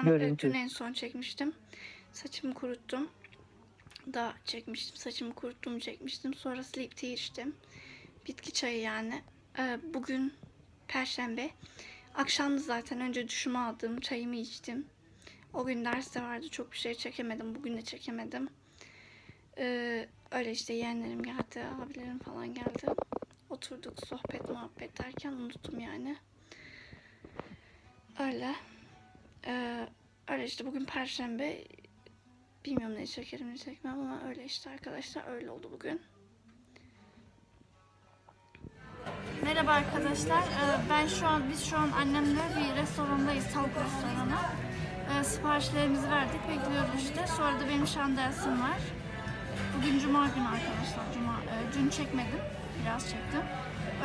Arkadaşlar merhaba. Ben e, Görüntü. dün en son çekmiştim. Saçımı kuruttum. Da çekmiştim. Saçımı kuruttum çekmiştim. Sonra sleep tea içtim. Bitki çayı yani. Ee, Bugün Perşembe. Akşamdı zaten. Önce duşumu aldım. Çayımı içtim. O gün ders de vardı. Çok bir şey çekemedim. Bugün de çekemedim. Ee, öyle işte yeğenlerim geldi. Abilerim falan geldi. Oturduk sohbet muhabbet derken unuttum yani. Öyle. Ee, öyle işte bugün perşembe. Bilmiyorum ne çekerim ne çekmem ama öyle işte arkadaşlar öyle oldu bugün. Merhaba arkadaşlar. Ee, ben şu an biz şu an annemle bir restorandayız tavuk restoranı. Ee, siparişlerimizi verdik bekliyoruz işte. Sonra da benim şu an dersim var. Bugün cuma günü arkadaşlar. Cuma e, dün çekmedim. Biraz çektim.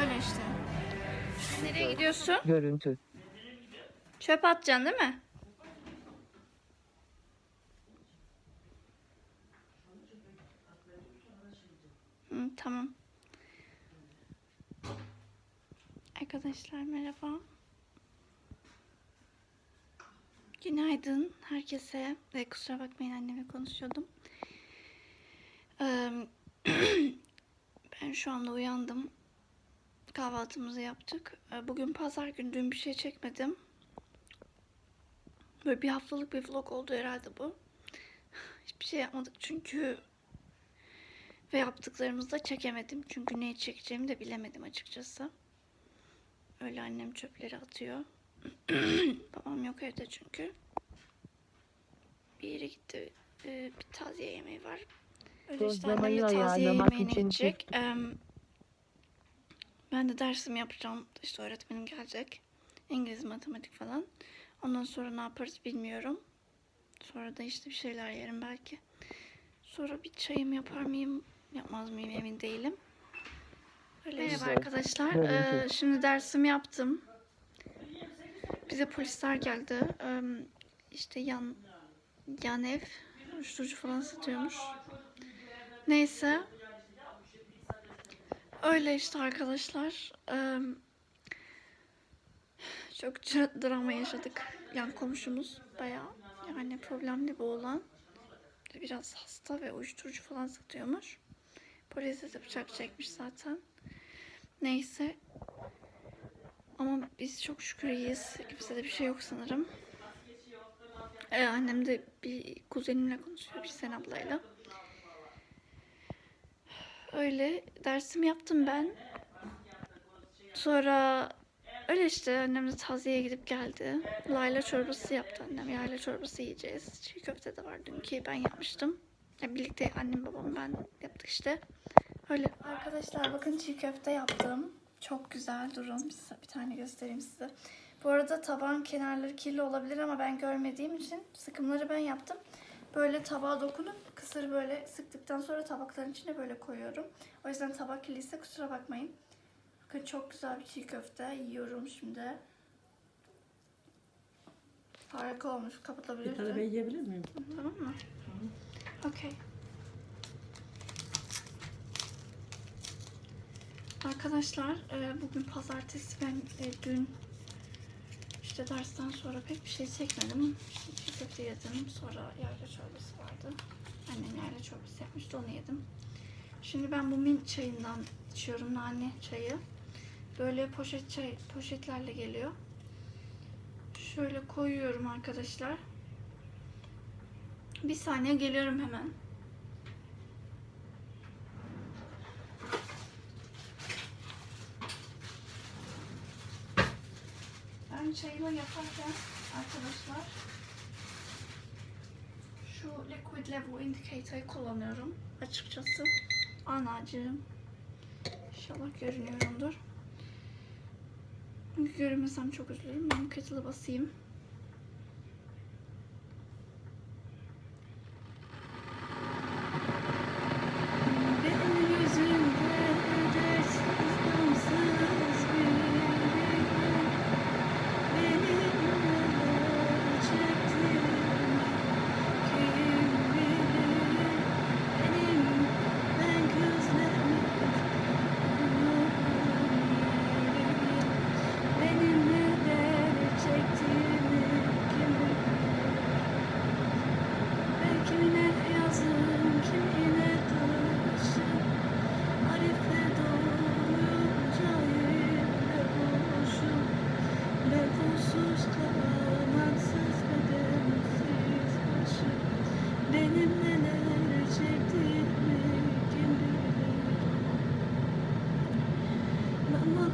Öyle işte. Nereye gidiyorsun? Görüntü. Çöp atacaksın değil mi? Hı, tamam. Arkadaşlar merhaba. Günaydın herkese. Ve kusura bakmayın anneme konuşuyordum. Ben şu anda uyandım. Kahvaltımızı yaptık. Ee, Bugün pazar günü dün bir şey çekmedim. Böyle bir haftalık bir vlog oldu herhalde bu. Hiçbir şey yapmadık çünkü ve yaptıklarımızı da çekemedim. Çünkü neyi çekeceğimi de bilemedim açıkçası. Öyle annem çöpleri atıyor. Babam yok evde çünkü. Bir yere gitti. Ee, bir taziye yemeği var. Öyle işte annem de taziye yemeğine için gidecek. Em, ben de dersimi yapacağım. İşte öğretmenim gelecek. İngiliz, matematik falan. Ondan sonra ne yaparız bilmiyorum. Sonra da işte bir şeyler yerim belki. Sonra bir çayımı yapar mıyım, yapmaz mıyım emin değilim. Öyle Merhaba Güzel. arkadaşlar. Ee, şimdi dersimi yaptım. Bize polisler geldi. Ee, işte yan yan ev uyuşturucu falan satıyormuş. Neyse. Öyle işte arkadaşlar. Ee, çok dra- drama yaşadık. Yan komşumuz bayağı yani problemli bu olan. Biraz hasta ve uyuşturucu falan satıyormuş. Polise de bıçak çekmiş zaten. Neyse. Ama biz çok şükür iyiyiz. Kimsede bir şey yok sanırım. Ee, annem de bir kuzenimle konuşuyor, bir Sen ablayla. Öyle dersimi yaptım ben. Sonra öyle işte annem de taziyeye gidip geldi. Layla çorbası yaptı annem. Yayla çorbası yiyeceğiz. Çiğ köfte de var dünkü ben yapmıştım. Ya birlikte annem babam ben yaptık işte. Öyle. Arkadaşlar bakın çiğ köfte yaptım. Çok güzel. Durun size bir tane göstereyim size. Bu arada tabağın kenarları kirli olabilir ama ben görmediğim için sıkımları ben yaptım. Böyle tabağa dokunup kısır böyle sıktıktan sonra tabakların içine böyle koyuyorum. O yüzden tabak kirliyse kusura bakmayın. Bakın çok güzel bir çiğ köfte yiyorum şimdi. Harika olmuş. Bir tane ben yiyebilir miyim? Tamam mı? Okey. Arkadaşlar e, bugün pazartesi ben e, dün işte dersten sonra pek bir şey çekmedim. İşte köfte yedim. Sonra yayla çorbası vardı. Annem yayla çorbası yapmıştı onu yedim. Şimdi ben bu mint çayından içiyorum nane çayı. Böyle poşet çay poşetlerle geliyor. Şöyle koyuyorum arkadaşlar. Bir saniye geliyorum hemen. Ben çayımı yaparken arkadaşlar şu liquid level indicator'ı kullanıyorum açıkçası. Anacığım. İnşallah görünüyorumdur. Görünmesem çok üzülürüm. Ben kettle'ı basayım. Benim yüzümde ödersiz gamsız gülüyor. Benim neler çektiğimi kim bilir? Benim ben gözlerim Benim neler çektiğimi Benim neler çektiğimi kim bilir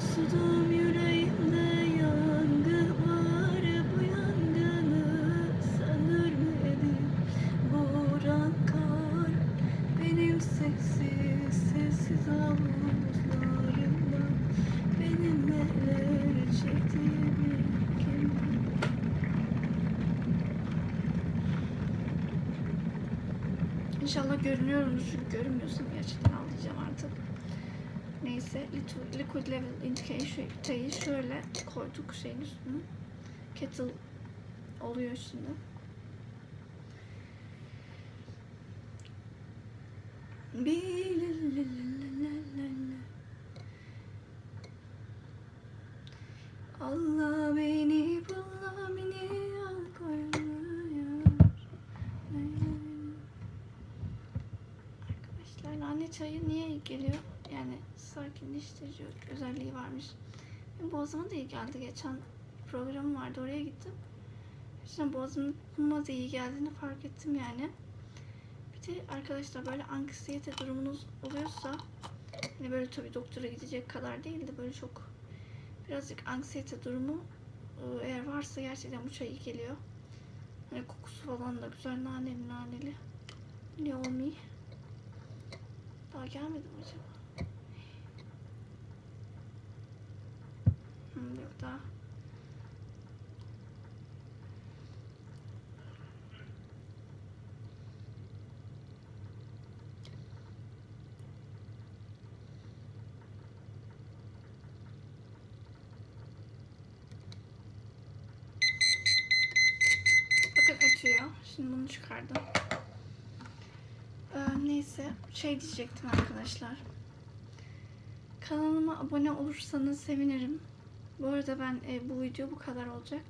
Maksudum yüreğimde yangın var Bu yangını söndürmedi Vuran kar Benim sessiz sessiz havuzlarımda Benim neler çektiğimi İnşallah görünüyorumdur çünkü görünmüyorsam gerçekten ağlayacağım artık. Neyse liquid, level indicators'ı şöyle koyduk şeyin üstüne. Kettle oluyor şimdi. Allah beni bulla beni al. Arkadaşlar nane çayı niye geliyor? Yani sakinleştirici özelliği varmış. Benim boğazıma da iyi geldi. Geçen programım vardı oraya gittim. İşte boğazıma da iyi geldiğini fark ettim yani. Bir de arkadaşlar böyle anksiyete durumunuz oluyorsa hani böyle tabii doktora gidecek kadar değil de böyle çok birazcık anksiyete durumu e, eğer varsa gerçekten bu çay iyi geliyor. Hani kokusu falan da güzel naneli naneli. Ne olmuyor? Daha gelmedi acaba? Yok daha. Bakın açıyor. Şimdi bunu çıkardım. Ee, neyse şey diyecektim arkadaşlar. Kanalıma abone olursanız sevinirim. Bu arada ben e, bu video bu kadar olacak.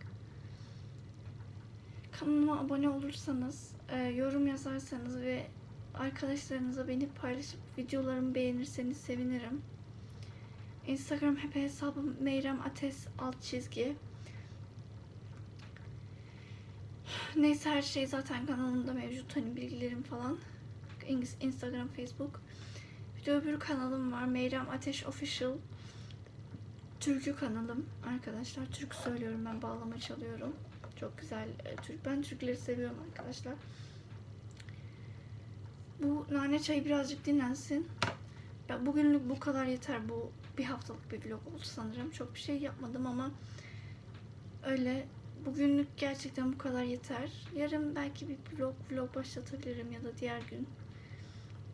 Kanalıma abone olursanız, e, yorum yazarsanız ve arkadaşlarınıza beni paylaşıp videolarımı beğenirseniz sevinirim. Instagram hep hesabım Meyrem Ates alt çizgi. Neyse her şey zaten kanalımda mevcut hani bilgilerim falan. Instagram, Facebook. Bir de öbür kanalım var. Meyrem Ateş Official. Türkü kanalım arkadaşlar. Türk söylüyorum ben bağlama çalıyorum. Çok güzel e, Türk. Ben Türkleri seviyorum arkadaşlar. Bu nane çayı birazcık dinlensin. Ya bugünlük bu kadar yeter. Bu bir haftalık bir vlog oldu sanırım. Çok bir şey yapmadım ama öyle bugünlük gerçekten bu kadar yeter. Yarın belki bir vlog vlog başlatabilirim ya da diğer gün.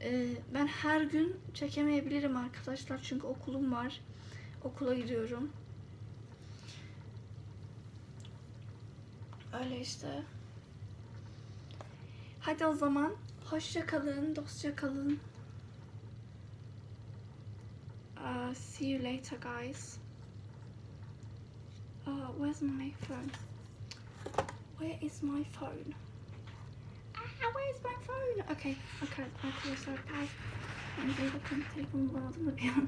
Ee, ben her gün çekemeyebilirim arkadaşlar çünkü okulum var. Okula gidiyorum. Öyle işte. Hadi o zaman hoşça kalın, dostça kalın. Uh, see you later guys. Uh, where's my phone? Where is my phone? Ah, where's my phone? Okay, okay, arkadaşlar bye. Ben bir bakın telefonumu bağladım da bir an.